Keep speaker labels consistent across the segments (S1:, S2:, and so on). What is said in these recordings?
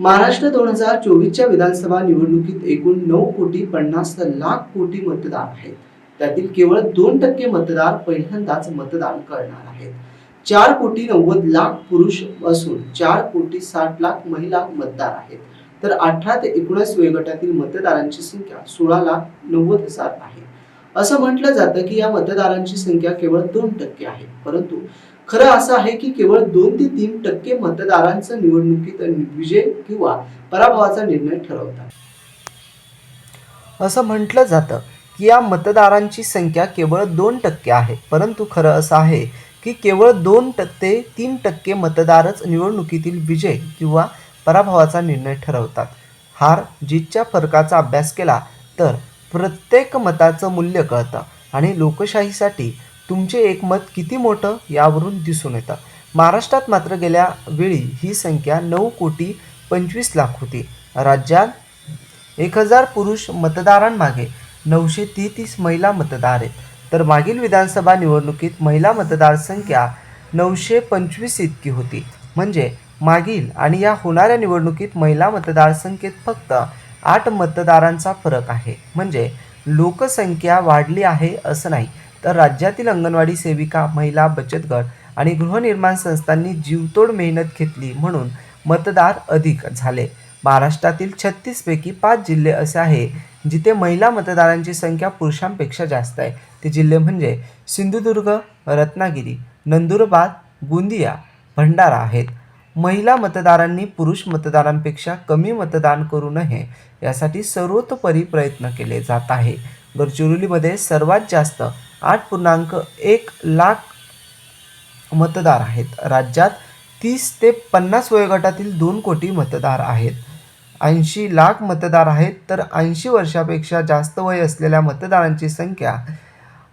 S1: महाराष्ट्र दोन हजार चोवीसच्या विधानसभा निवडणुकीत एकूण नऊ कोटी पन्नास लाख कोटी मतदार आहेत. त्यातील केवळ दोन टक्के मतदार पहिल्यांदाच मतदान करणार आहेत. चार कोटी नव्वद लाख पुरुष असून चार कोटी साठ लाख महिला मतदार आहेत. तर अठरा ते एकोणीस वयोगटातील मतदारांची संख्या सोळा लाख नव्वद हजार आहे. असं म्हटलं जातं की या मतदारांची संख्या केवळ दोन टक्के आहे. परंतु खरं असं आहे की केवळ दोन ते तीन टक्के मतदारांचं निवडणुकीत विजय किंवा पराभवाचा निर्णय ठरवतात. असं म्हटलं जातं की या मतदारांची संख्या केवळ दोन टक्के आहे. परंतु खरं असं आहे की केवळ दोन टक्के तीन टक्के मतदारच निवडणुकीतील विजय किंवा पराभवाचा निर्णय ठरवतात. हार जीतच्या फरकाचा अभ्यास केला तर प्रत्येक मताचं मूल्य कळतं. आणि लोकशाहीसाठी तुमचे एक मत किती मोठं यावरून दिसून येतं. महाराष्ट्रात मात्र गेल्या वेळी ही संख्या नऊ कोटी पंचवीस लाख होती. राज्यात एक हजार पुरुष मतदारांमागे नऊशे तेहतीस महिला मतदार आहेत. तर मागील विधानसभा निवडणुकीत महिला मतदारसंख्या नऊशे पंचवीस इतकी होती. म्हणजे मागील आणि या होणाऱ्या निवडणुकीत महिला मतदारसंख्येत फक्त आठ मतदारांचा फरक आहे. म्हणजे लोकसंख्या वाढली आहे असं नाही तर राज्यातील अंगणवाडी सेविका महिला बचत गट आणि गृहनिर्माण संस्थांनी जीवतोड मेहनत घेतली म्हणून मतदार अधिक झाले. महाराष्ट्रातील छत्तीसपैकी पाच जिल्हे असे आहे जिथे महिला मतदारांची संख्या पुरुषांपेक्षा जास्त आहे. ते जिल्हे म्हणजे सिंधुदुर्ग रत्नागिरी नंदुरबार गोंदिया भंडारा आहेत. महिला मतदारांनी पुरुष मतदारांपेक्षा कमी मतदान करू नये यासाठी सर्वतोपरी प्रयत्न केले जात आहे. गडचिरोलीमध्ये सर्वात जास्त आठ पूर्णांक एक लाख मतदार आहेत. राज्यात तीस ते पन्नास वयोगटातील दोन कोटी मतदार आहेत. ऐंशी लाख मतदार आहेत तर ऐंशी वर्षापेक्षा जास्त वय असलेल्या मतदारांची संख्या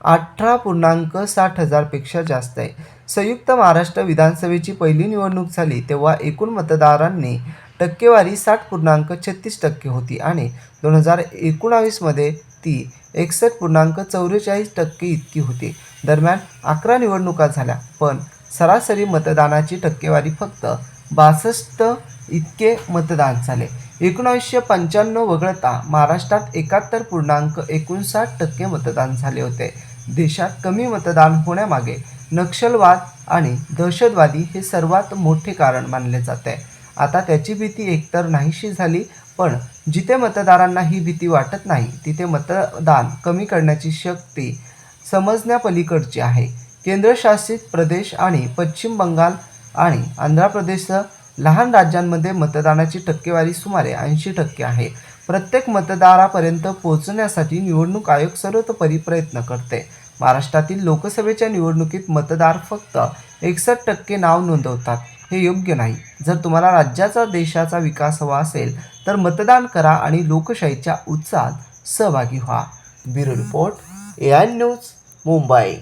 S1: अठरा पूर्णांक साठ हजारपेक्षा जास्त आहे. संयुक्त महाराष्ट्र विधानसभेची पहिली निवडणूक झाली तेव्हा एकूण मतदारांनी टक्केवारी साठ पूर्णांक छत्तीस टक्के होती आणि दोन हजार एकोणावीसमध्ये ती एकसष्ट पूर्णांक चौवेचाळीस टक्के इतकी होती. दरम्यान अकरा निवडणुका झाल्या पण सरासरी मतदानाची टक्केवारी फक्त बासष्ट इतके मतदान झाले. एकोणावीसशे पंच्याण्णव वगळता महाराष्ट्रात एकाहत्तर पूर्णांक एकोणसाठ टक्के मतदान झाले होते. देशात कमी मतदान होण्यामागे नक्षलवाद आणि दहशतवादी हे सर्वात मोठे कारण मानले जाते. आता त्याची भीती एकतर नाहीशी झाली पण जिथे मतदारांना ही भीती वाटत नाही तिथे मतदान कमी करण्याची शक्ती समजण्यापलीकडची आहे. केंद्रशासित प्रदेश आणि पश्चिम बंगाल आणि आंध्र प्रदेशसह लहान राज्यांमध्ये मतदानाची टक्केवारी सुमारे ऐंशी टक्के आहे. प्रत्येक मतदारापर्यंत पोहोचण्यासाठी निवडणूक आयोग सर्वतोपरी प्रयत्न करते. महाराष्ट्रातील लोकसभेच्या निवडणुकीत मतदार फक्त एकसष्ट टक्के नाव नोंदवतात. हे योग्य नाही. जर तुम्हाला राज्याचा देशाचा विकास हवा असेल तर मतदान करा आणि लोकशाहीच्या उत्साहात सहभागी व्हा. Bureau report A I news Mumbai.